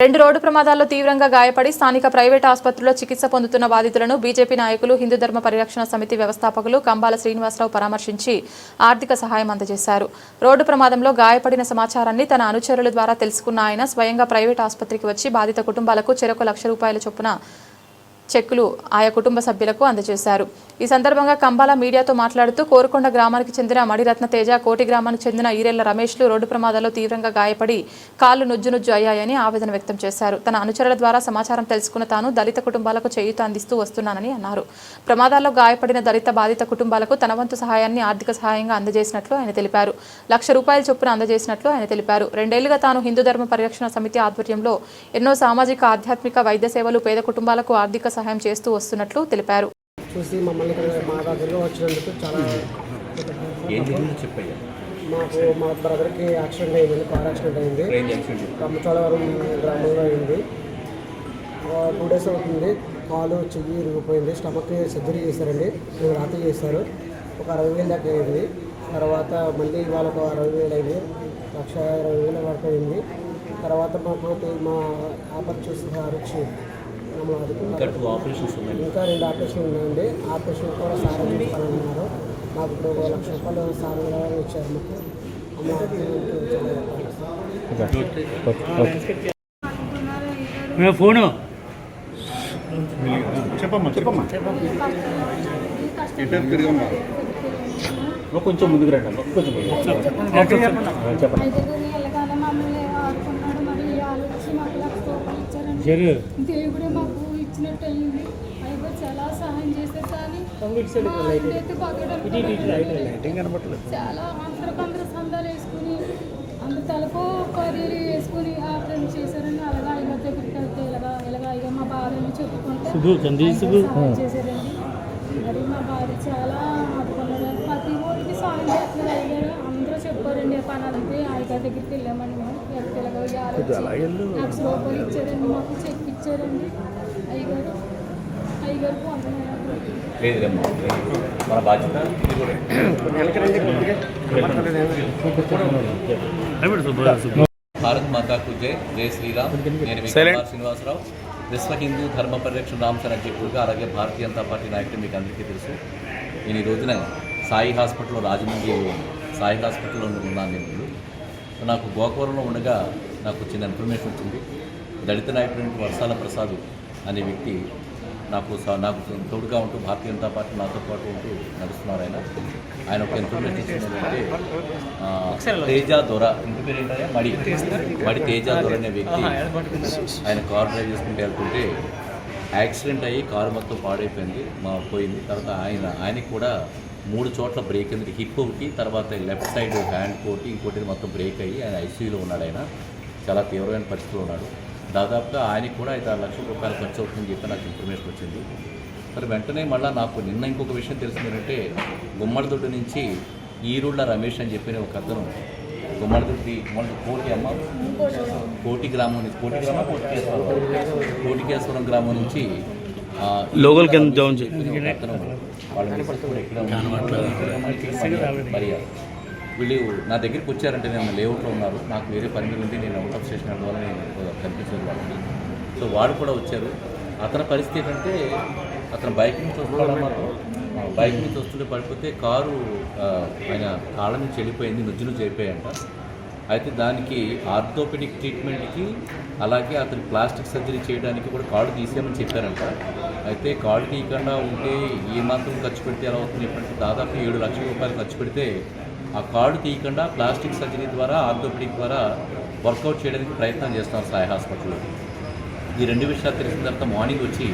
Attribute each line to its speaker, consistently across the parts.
Speaker 1: రెండు రోడ్డు ప్రమాదాల్లో తీవ్రంగా గాయపడి స్థానిక ప్రైవేట్ ఆసుపత్రిలో చికిత్స పొందుతున్న బాధితులను బీజేపీ నాయకులు హిందూ ధర్మ పరిరక్షణ సమితి వ్యవస్థాపకులు కంబాల శ్రీనివాసరావు పరామర్శించి ఆర్థిక సహాయం అందజేశారు. రోడ్డు ప్రమాదంలో గాయపడిన సమాచారాన్ని తన అనుచరుల ద్వారా తెలుసుకున్న ఆయన స్వయంగా ప్రైవేట్ ఆసుపత్రికి వచ్చి బాధిత కుటుంబాలకు చెరకు లక్ష రూపాయల చొప్పున చెక్కులు ఆయా కుటుంబ సభ్యులకు అందజేశారు. ఈ సందర్భంగా కంబాల మీడియాతో మాట్లాడుతూ కోరుకొండ గ్రామానికి చెందిన మణిరత్న తేజ కోటి గ్రామానికి చెందిన ఈరెళ్ళ రమేష్లు రోడ్డు ప్రమాదంలో తీవ్రంగా గాయపడి కాళ్ళు నుజ్జు నుజ్జు అయ్యాయని ఆవేదన వ్యక్తం చేశారు. తన అనుచరుల ద్వారా సమాచారం తెలుసుకున్న తాను దళిత కుటుంబాలకు చేయూత అందిస్తూ వస్తున్నానని అన్నారు. ప్రమాదాల్లో గాయపడిన దళిత బాధిత కుటుంబాలకు తన వంతు సహాయాన్ని ఆర్థిక సహాయంగా అందజేసినట్లు ఆయన తెలిపారు. లక్ష రూపాయల చొప్పున అందజేసినట్లు ఆయన తెలిపారు. రెండేళ్ళుగా తాను హిందూ ధర్మ పరిరక్షణ సమితి ఆధ్వర్యంలో ఎన్నో సామాజిక ఆధ్యాత్మిక వైద్య సేవలు పేద కుటుంబాలకు ఆర్థిక సహాయం చేస్తూ వస్తున్నట్లు తెలిపారు.
Speaker 2: చూసి మమ్మల్ని మా దగ్గరలో వచ్చినందుకు చాలా మాకు మా బ్రదర్కి యాక్సిడెంట్ అయింది కార్ యాక్సిడెంట్ అయింది. రమ్మచోడవరం గ్రామంలో అయింది. టూ డేస్ అవుతుంది. కాలు చెయ్యి ఇరిగిపోయింది. స్టమక్ సర్జరీ చేశారండి. మేము రాత్రి చేశారు. ఒక అరవై వేలు దాకా అయింది. తర్వాత మళ్ళీ ఇవాళ ఒక అరవై వేలు అయింది. లక్ష ఇరవై వేల వరకు అయింది తర్వాత మాకు మా ఆపర్ చూసి సార్ వచ్చి మమ్మల్ని
Speaker 3: ఇంకా
Speaker 2: ఆదుకున్నారు
Speaker 3: టూ ఆపరేషన్స్ ఉన్నాయి
Speaker 2: ఇంకా రెండు ఆపరేషన్ ఉన్నాయండి. ఆపరేషన్ కూడా సార్ చూస్తానన్నారు మాకు ఇప్పుడు ఒక లక్ష రూపాయలు సార్ కూడా ఇచ్చారు మాకు
Speaker 4: ఫోను?
Speaker 5: చెప్పమ్మా చెప్పమ్మా.
Speaker 3: కొంచెం ముందుకు రండి. కొంచెం. చెప్పండి
Speaker 6: ఐదుగురిని వెళ్ళగానే మమ్మల్ని ఆడుకున్నాడు మరి వాళ్ళు వచ్చి మాకు లక్ష రూపాయలు ఇచ్చారండి
Speaker 4: జరు
Speaker 6: దేవుడే మాకు ఇచ్చినట్టు అయింది అయితే చాలా సహాయం చేశారు కానీ ఆయనైతే పగడం చాలా అందరికి అందరూ సందాలు వేసుకుని అందరు తలకు పదిలు వేసుకుని ఆపరేషన్ చేశారని అలాగా ఆయన దగ్గరికి వెళ్తే ఇలాగా ఇలాగా ఇక మా భార్యని చెప్పుకుంటే చేశారండి. మరి మా భార్య చాలా ఆదుకున్నారు ప్రతి ఊరికి సాయం చేస్తున్నారు అయ్యారు అందరూ చెప్పారండి ఆ పని అంతే దగ్గరికి మేము. ఇలాగ ఇచ్చారండి మాకు చెక్ ఇచ్చారండి. అయ్యగారు అయ్యగారు.
Speaker 3: మన బాధ్యత కూడా. భారత్ మాతాకు జై. జై శ్రీరామ్. నేను శ్రీనివాసరావు. విశ్వ హిందూ ధర్మ పరిరక్షణ రామసన అధ్యక్షుడుగా అలాగే భారతీయ జనతా పార్టీ నాయకుడు మీకు అందరికీ తెలుసు. నేను ఈ రోజున సాయి హాస్పిటల్లో రాజమండ్రి సాయి హాస్పిటల్లో ఉన్నాను నేను. నాకు గోకవరంలో ఉండగా నాకు చిన్న ఇన్ఫర్మేషన్ వచ్చింది. దళిత నాయకుడు వర్షాల ప్రసాద్ అనే వ్యక్తి నాకు స- నాకు తోడుగా ఉంటూ భారతీయ జనతా పార్టీ నాతో పాటు ఉంటూ నడుస్తున్నారు ఆయన. ఆయన ఒక ఇన్ఫర్మేషన్ ఇచ్చిందంటే తేజ దొర ఇంటి పేరు ఏంటంటే మడి. మడి తేజ దొర అనే వ్యక్తి ఆయన కార్ డ్రైవ్ చేసుకుంటూ వెళ్తుంటే యాక్సిడెంట్ అయ్యి కారు మొత్తం పాడైపోయింది మా పోయింది. తర్వాత ఆయన ఆయనకి కూడా మూడు చోట్ల బ్రేక్ అయింది హిప్ ఒకటి తర్వాత లెఫ్ట్ సైడ్ హ్యాండ్ కోటి ఇంకోటి మొత్తం బ్రేక్ అయ్యి ఆయన ఐసీయూలో ఉన్నాడు ఆయన. చాలా తీవ్రమైన పరిస్థితిలో ఉన్నాడు. దాదాపుగా ఆయనకి కూడా ఐదు ఆరు లక్షల రూపాయలు ఖర్చు అవుతుందని చెప్పి నాకు ఇన్ఫర్మేషన్ వచ్చింది. మరి వెంటనే మళ్ళీ నాకు నిన్న ఇంకొక విషయం తెలిసింది ఏంటంటే గుమ్మడిదొడ్డు నుంచి ఈరుళ్ళ రమేష్ అని చెప్పిన ఒక అతను గుమ్మడిదొడ్డి గుమ్మడి కోటి అమ్మ? కోటి గ్రామం నుంచి కోటి గ్రామం కోటికేశ్వరం కోటికేశ్వరం గ్రామం నుంచి
Speaker 4: లోకల్ కింద
Speaker 3: అతను వాళ్ళ కూడా. మరి నా దగ్గరికి వచ్చారంటే నేను లేఅవుట్లో ఉన్నారు. నాకు వేరే పని మీద ఉంది నేను అవుట్ ఆఫ్ స్టేషన్ అందువల్ల నేను కనిపించదు వాళ్ళకి. సో వాడు కూడా వచ్చారు. అతని పరిస్థితి ఏంటంటే అతను బైక్ నుంచి వస్తున్నాడు బైక్ నుంచి వస్తుంటే పడిపోతే కారు ఆయన కాళ్ళ నుంచి వెళ్ళిపోయింది నుజ్జు నుంచి అయిపోయాయంట అయితే దానికి ఆర్థోపెడిక్ ట్రీట్మెంట్కి అలాగే అతను ప్లాస్టిక్ సర్జరీ చేయడానికి కూడా కార్డు తీసేయమని చెప్పారంట. అయితే కార్డు తీయకుండా ఉంటే ఏ మాత్రం ఖర్చు పెడితే ఎలా అవుతుంది? చెప్పంటే దాదాపు ఏడు లక్షల రూపాయలు ఖర్చు పెడితే ఆ కార్డు తీయకుండా ప్లాస్టిక్ సర్జరీ ద్వారా ఆర్థోపెడిక్ ద్వారా వర్కౌట్ చేయడానికి ప్రయత్నం చేస్తాం సాయి హాస్పిటల్లో. ఈ రెండు విషయాలు తెలిసిన తర్వాత మార్నింగ్ వచ్చి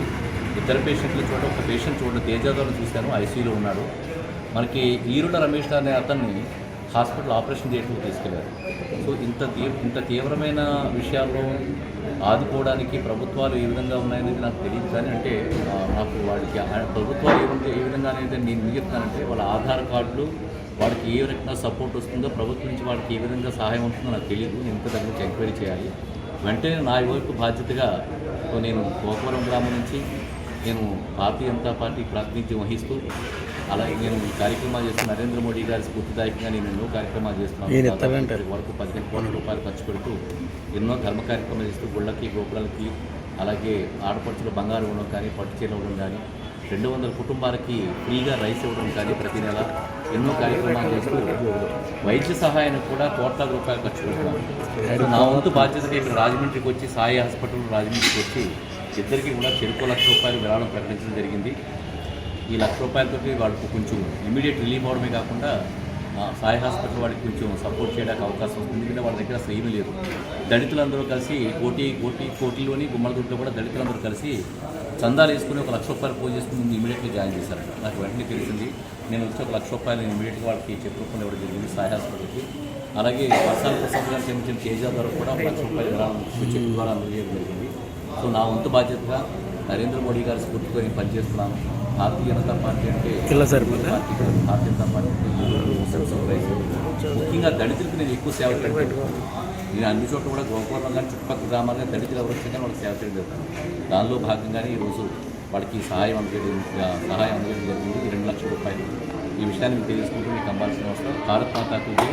Speaker 3: ఇద్దరు పేషెంట్లు చూడ ఒక పేషెంట్ చూడండి తేజాదాలను చూశాను ఐసీయూలో ఉన్నాడు. మనకి ఈరుల రమేష్ అనే అతన్ని హాస్పిటల్ ఆపరేషన్ థియేటర్కి తీసుకెళ్ళారు. సో ఇంత తీవ్ర ఇంత తీవ్రమైన విషయాల్లో ఆదుకోవడానికి ప్రభుత్వాలు ఏ విధంగా ఉన్నాయనేది నాకు తెలియదు కానీ అంటే నాకు వాడికి ప్రభుత్వాలు ఏ విధంగా ఏ విధంగా అనేది నేను ఎందుకు చెప్తానంటే వాళ్ళ ఆధార్ కార్డులు వాడికి ఏ రకంగా సపోర్ట్ వస్తుందో ప్రభుత్వం నుంచి వాడికి ఏ విధంగా సహాయం ఉంటుందో నాకు తెలియదు. నేను ఇంత దగ్గర నుంచి ఎంక్వైరీ చేయాలి. వెంటనే నా వైపు బాధ్యతగా సో నేను గోపురం గ్రామం నుంచి నేను భారతీయ జనతా పార్టీ ప్రాతినిధ్యం వహిస్తూ అలాగే నేను ఈ కార్యక్రమాలు చేస్తున్న నరేంద్ర మోడీ గారి స్ఫూర్తిదాయకంగా నేను ఎన్నో కార్యక్రమాలు చేస్తున్నాను వరకు పదిహేను కోట్ల రూపాయలు ఖర్చు పెడుతూ ఎన్నో ధర్మ కార్యక్రమాలు చేస్తూ గుళ్ళకి గోపురాలకి అలాగే ఆడపడుచుల బంగారు ఇవ్వడం కానీ పట్టు చీర ఇవ్వడం కానీ రెండు వందల కుటుంబాలకి ఫ్రీగా రైస్ ఇవ్వడం కానీ ప్రతి నెల ఎన్నో కార్యక్రమాలు చేస్తూ వైద్య సహాయానికి కూడా కోట్ల రూపాయలు ఖర్చు పెడుతున్నాను నా వంతు బాధ్యతగా ఇక్కడ రాజమండ్రికి వచ్చి సాయి హాస్పిటల్ రాజమండ్రికి వచ్చి ఇద్దరికి కూడా చెరుకు లక్ష రూపాయలు విరాళం ప్రకటించడం జరిగింది. ఈ లక్ష రూపాయలతో వాళ్ళకు కొంచెం ఇమీడియట్ రిలీఫ్ అవడమే కాకుండా సాయి హాస్పిటల్ వాడికి కొంచెం సపోర్ట్ చేయడానికి అవకాశం ఉంది. ఎందుకంటే వాళ్ళ దగ్గర అసలు ఏమీ లేదు. దళితులందరూ కలిసి కోటి కోటి కోటిలోని గుమ్మలదొడ్లో కూడా దళితులందరూ కలిసి చందాలు వేసుకుని ఒక లక్ష రూపాయలు పూజ చేసుకుని ఇమీడియట్గా జాయిన్ చేశారంట. నాకు వెంటనే తెలిసింది నేను వచ్చి ఒక లక్ష రూపాయలు నేను ఇమీడియట్గా వాళ్ళకి చెప్పుకుని ఇవ్వడం జరిగింది సాయి హాస్పిటల్కి. అలాగే వర్షాల ప్రసాద్ గారు సంబంధించిన తేజ ద్వారా కూడా ఒక లక్ష రూపాయలు విరాళం చెక్ ద్వారా అందజేయడం జరిగింది. సో నా వంతు బాధ్యతగా నరేంద్ర మోడీ గారి స్ఫూర్తితో నేను పనిచేస్తున్నాను. భారతీయ జనతా పార్టీ అంటే
Speaker 4: ఇలా
Speaker 3: కాదు. భారతీయ జనతా పార్టీ అంటే. ముఖ్యంగా దళితులకు నేను ఎక్కువ సేవ చేయడం నేను అన్ని చోట్ల కూడా గోపురం కానీ చుట్టుపక్కల గ్రామాలు కానీ దళితులు ఎవరు వచ్చినా వాళ్ళకి సేవ చేయడం జరుగుతుంది. దానిలో భాగంగానే ఈరోజు వాళ్ళకి సహాయం అందజేయడం సహాయం అందజేయడం జరిగింది ఈ రెండు లక్షల రూపాయలు. ఈ విషయాన్ని మీకు తెలుసుకుంటూ మీకు అంబాల్సిన అవసరం. భారత్ మాతాకు జై,